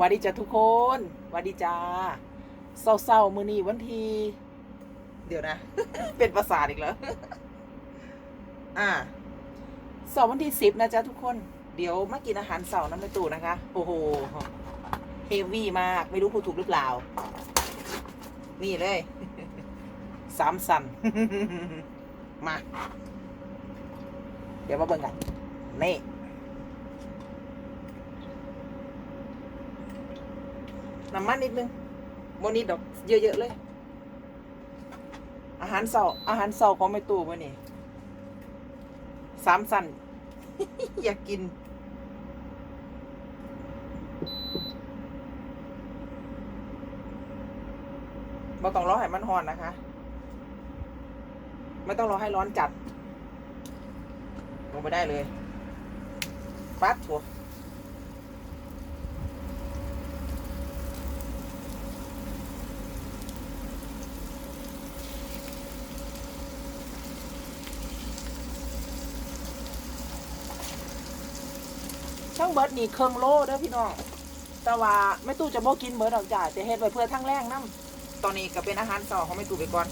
วัสดีจ้าทุกคนวัสดีจ้าเศร้าๆมือนี้วันที่เดี๋ยวนะ เป็นประสาทอีกแล้วอ่าเสาร์วันที่สิบนะจ๊ะทุกคน เดี๋ยวมากินอาหารเสาร์น้ำในตู้นะคะ โอ้โห เฮฟวี่มาก ไม่รู้พูดถูกหรือเปล่า นี่เลย สามสัน มา เดี๋ยวมาเบิ่งกัน นี่ น้ำมันนิดนึงโมนิดดอกเยอะๆเลย อาหารเสาอาหารเสาของไม่ตู้มื่อนี่สามสันอยากกิน เราต้องรอให้มันหอนนะคะ ไม่ต้องรอให้ร้อนจัดลงไปได้เลย ปั๊บถั่ว งเบิดนี่เครื่องโลเด้อพี่น้อง แต่ว่าไม่ตู้จะบ่กินเบิดดอกจ้าจะเฮ็ดไว้เพื่อทั้งแรงน้ำตอนนี้ก็เป็นอาหารสอของไม่ตู้ไปก่อน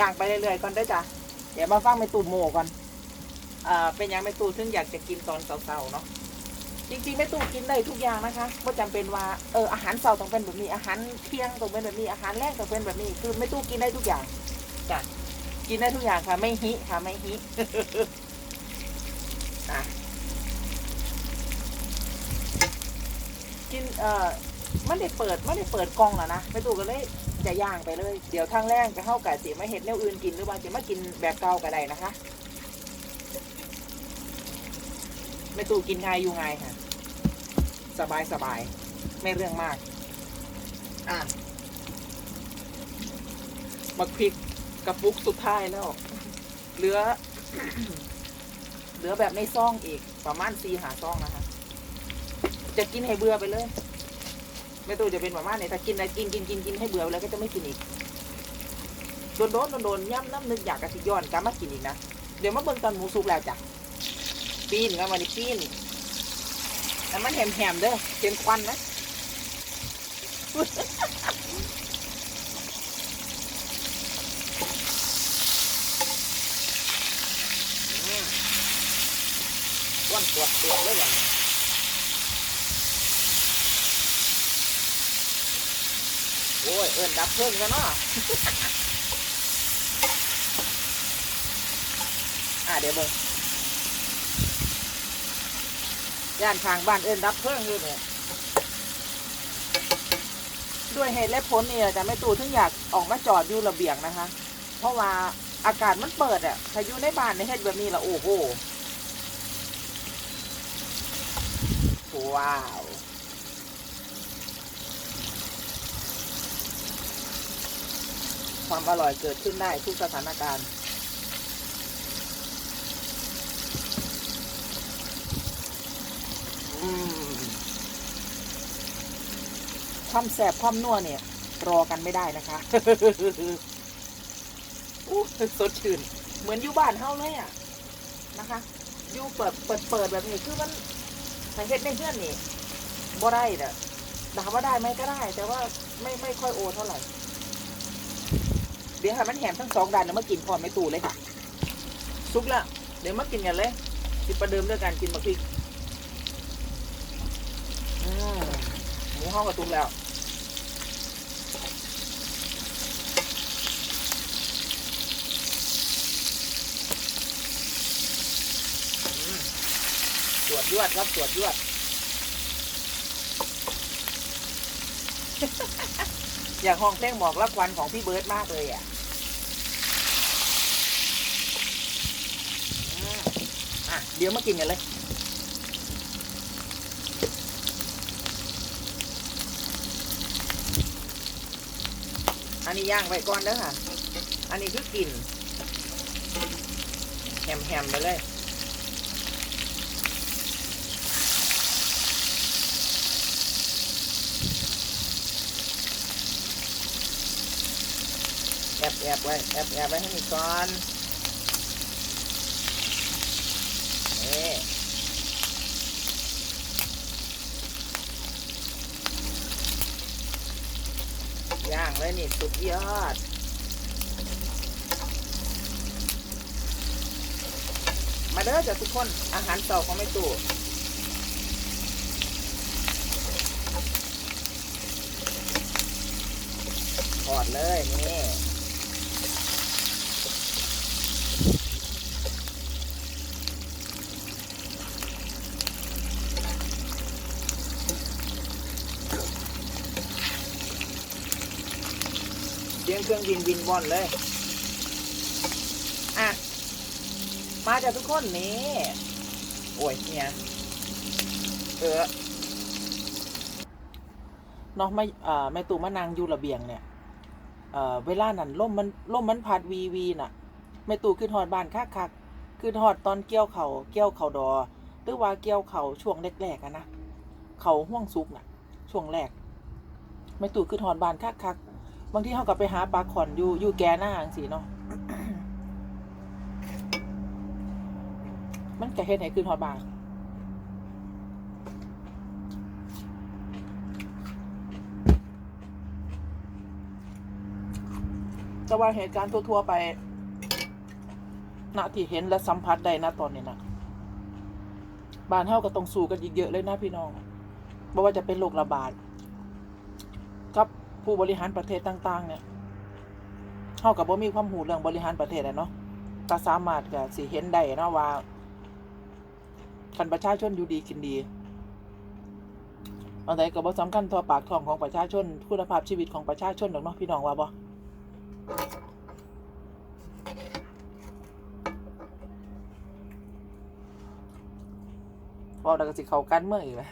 ย่างไปเรื่อยๆก่อนได้จ้ะ เดี๋ยวมาฟังไม่ตู่โมก่อน อ่า เป็นยังไม่ตู่ถึงอยากจะกินตอนเสาร์ๆเนาะ จริงๆไม่ตู่กินได้ทุกอย่างนะคะไม่จำเป็นว่า เอออาหารเสาร์ต้องเป็นแบบนี้ อาหารเที่ยงต้องเป็นแบบนี้ อาหารแรกต้องเป็นแบบนี้ คือไม่ตู่กินได้ทุกอย่าง จ้ะกินได้ทุกอย่างค่ะ ไม่ฮิค่ะไม่ฮิอะกินเอ่อไม่ได้เปิดไม่ได้เปิดกล้องแล้วนะไม่ตู่ก็เลยจะย่างไปเลย เดี๋ยวทางแรกจะเข้ากับสิมาเห็ดแนวอื่นกินหรือว่าจะมากินแบบเก่าก็ได้นะคะไม่ตู่กินง่ายอยู่ง่ายค่ะ สบายสบายไม่เรื่องมาก อะมาพริก กระปุกสุดท้ายแล้ว เหลือ เหลือแบบในซองอีก ประมาณสี่หาซองนะคะ จะกินให้เบื่อไปเลย ไม่ตู้จะเป็นประมาณนี้ถ้ากินอะกินกินกินกินให้เบื่อไปแล้วก็จะไม่กินอีก โดนโดนโดนโดนย่ำน้ำนึกอยากกระสิย้อนกลับมากินอีกนะ เดี๋ยวมาเบิ่งตอนหมูสุกแล้วจ้ะปีนกันวันนี้ปีนแต่มันแหมๆเด้อเห็นควันนะอื วนปวดตัวเลยวันนี้โอ้ย เอินดับเพิ่งกันเนาะอะเดี๋ยวเบิ่งย่านทางบ้านเอินดับเพิ่งอยู่เนี่ยด้วยเหตุและผลเนี่ยจะไม่ตู่ถึงอยากออกมาจอดอยู่ระเบียงนะคะ เพราะว่าอากาศมันเปิดอะถ้าอยู่ในบ้านในเฮ็ดแบบนี้ละโอ้โห ว้าวความอร่อยเกิดขึ้นได้ทุกสถานการณ์อืมความแสบความนัวเนี่ย รอกันไม่ได้นะคะอู้สดชื่น เหมือนอยู่บ้านเฮาเลยอะ นะคะ อยู่เปิดเปิดเปิดแบบนี้คือมัน ถ้าเฮ็ดในเพื่อนนี่บ่ได้เด้อถามว่าได้ไหมก็ได้ แต่ว่าไม่ไม่ค่อยโอเท่าไหร่ เดี๋ยวให้มันแหมทั้งสองด้านแล้วมากินพร้อมไม่ตู่เลยค่ะซุปละเดี๋ยวมากินกันเลยสิประเดิมด้วยการกินบักพริกหมูห้องกระตุ้มแล้ว อืมตรวจ ยวดครับตรวจยวด อยากห้องเพลงหมอกรับควันของพี่เบิร์ดมากเลยอะอะ เดี๋ยวมากินกันเลยอันนี้ย่างไว้ก่อนเด้อค่ะ อันนี้คือกินแฮมๆไปเลย แอบไว้แอบแอบไว้ให้มีก่อนนี่ย่างเลยนี่สุดยอดมาเด้อจ้ะทุกคนอาหารเต่าของไม่ตู่ทอดเลยนี่ เครื่องบินบินว่อนเลย อะ มาจากทุกคนนี่โอ้ยเนี่ยเออเนาะไม่อ่าแม่ตู่มานางอยู่ระเบียงเนี่ยเอ่อเวลานั้นล่มมันล่มมันพัดวีวีน่ะแม่ตู่ขึ้นหอดบ้านคักคักขึ้นหอดตอนเกี่ยวเขาเกี่ยวเขาดอหรือว่าเกี่ยวเขาช่วงแรกๆอะนะเขาห่วงซุกน่ะ ช่วงแรกแม่ตู่ขึ้นหอดบ้านคักคัก บางทีเขาก็ไปหาปลาขอนอยู่อยู่แกหน้าจังสีเนาะมันจะเฮ็ดให้ขึ้นฮอดบางแต่ว่าเหตุการณ์ทั่ว ๆ ไปณที่เห็นและสัมผัสได้นะตอนนี้นะบ้านเฮาก็ต้องสู้กันอีกเยอะเลยนะพี่น้องบ่ว่าจะเป็นโรคระบาด ผู้บริหารประเทศต่าง ๆ เนี่ยเฮากับบ่มีความรู้เรื่องบริหารประเทศอะเนาะก็สามารถก็สิเห็นได้เนาะว่าคันประชาชนอยู่ดีกินดีอันใดก็บ่สำคัญเท่าปากท้องของประชาชน คุณภาพชีวิตของประชาชนดอกเนาะพี่น้องว่าบ่พอแล้ก็สิเข้ากันเมืองอีกไหม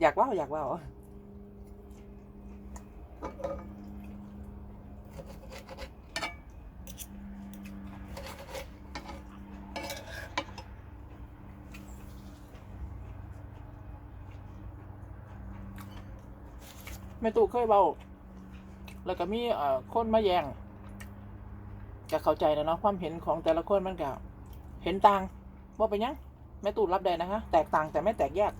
อยากว่าอยากว่า แม่ตู่เคยเบา แล้วก็มีเอ่อคนมาแยงก็เข้าใจนะเนาะความเห็นของแต่ละคนมันก็เห็นต่างว่าเป็นหยังแม่ตู่รับได้นะคะแตกต่างแต่ไม่แตกแยก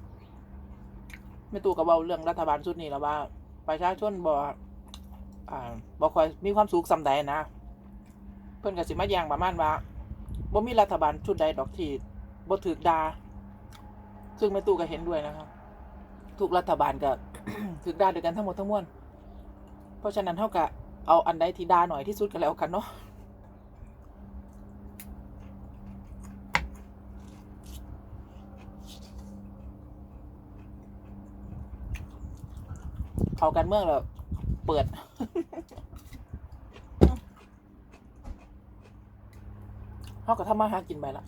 แม่ตู่ก็เบาเรื่องรัฐบาลชุดนี้แล้วว่า ประชาชนบ่อ่าบ่ค่อยมีความสุขสำใดนะ เพิ่นก็สิมาย่างประมาณว่าบ่มีรัฐบาลชุดใดดอกที่บ่ถูกด่าซึ่งแม่ตู่ก็เห็นด้วยนะครับทุกรัฐบาลก็ถูกด่าด้วยกันทั้งหมดทั้งมวลเพราะฉะนั้นเท่ากับเอาอันใดที่ด่าหน่อยที่สุดกันแล้วกันเนาะ เขากันเมืองแบบเปิด เขาก็ทำมาหากินไปละ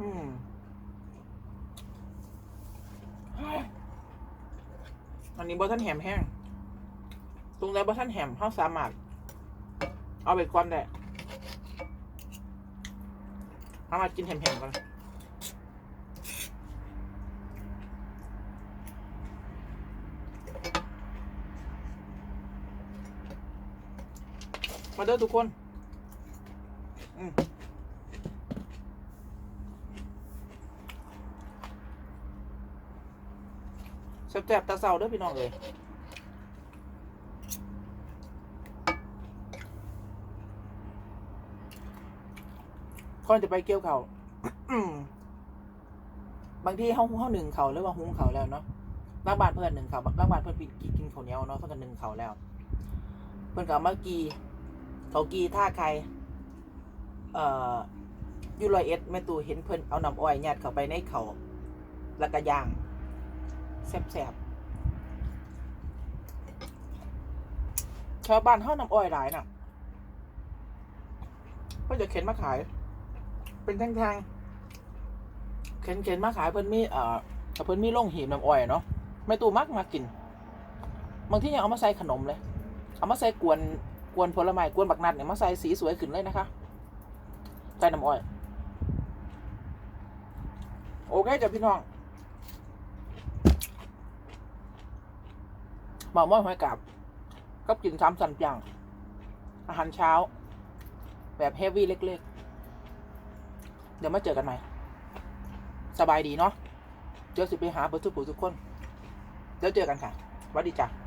อืมอันนี้บอท่านแหมแห้ง ตรงไหนบอท่านแหมเขาสามารถ เอาไปก่อนได้เอามากินแหมๆก่อน มาเด้อทุกคนแซ่บๆตาเศร้าเด้อพี่น้องเอ้ยก่อนจะไปเกี่ยวเขาอืมบางที่เขาเขาหนึ่งเขาหรือว่าหุงเขาแล้วเนาะร่างบ้านเพื่อนหนึ่งเขาร่างบ้านเพื่อนกินกินข้าวเหนียวเนาะเพื่อนหนึ่งเขาแล้ว เพื่อนกับเมื่อกี้ เขากีท่าใครเอ่อยูรอยเอ็ดแม่ตู่เห็นเพิ่นเอาน้ำอ้อยยัดเข้าไปในเขาแล้วก็ย่างแซ่บๆชาวบ้านเฮาน้ำอ้อยหลายน่ะเพิ่นจะเข็นมาขาย เป็นแท่งๆเข็นเข็นมาขายเพิ่นมีเอ่อเพิ่นมีโรงหีบน้ำอ้อยเนาะแม่ตู่มักมากินบางทียังเอามาใส่ขนมเลย เอามาใส่กวน กวนผลไม้กวนบักนัดเนี่ยมาใส่สีสวยขึ้นเลยนะคะใส่น้ำอ้อยโอเคจ้ะพี่น้องหมาม่อยหอยกาบก็กินซ้ำสันจังอาหารเช้า แบบเฮฟวี่เล็ก ๆ เดี๋ยวมาเจอกันใหม่ สบายดีเนาะเดี๋ยวสิไปหาเบอร์ทุกผู้ทุกคนแล้วเจอกันค่ะสวัสดีจ้ะ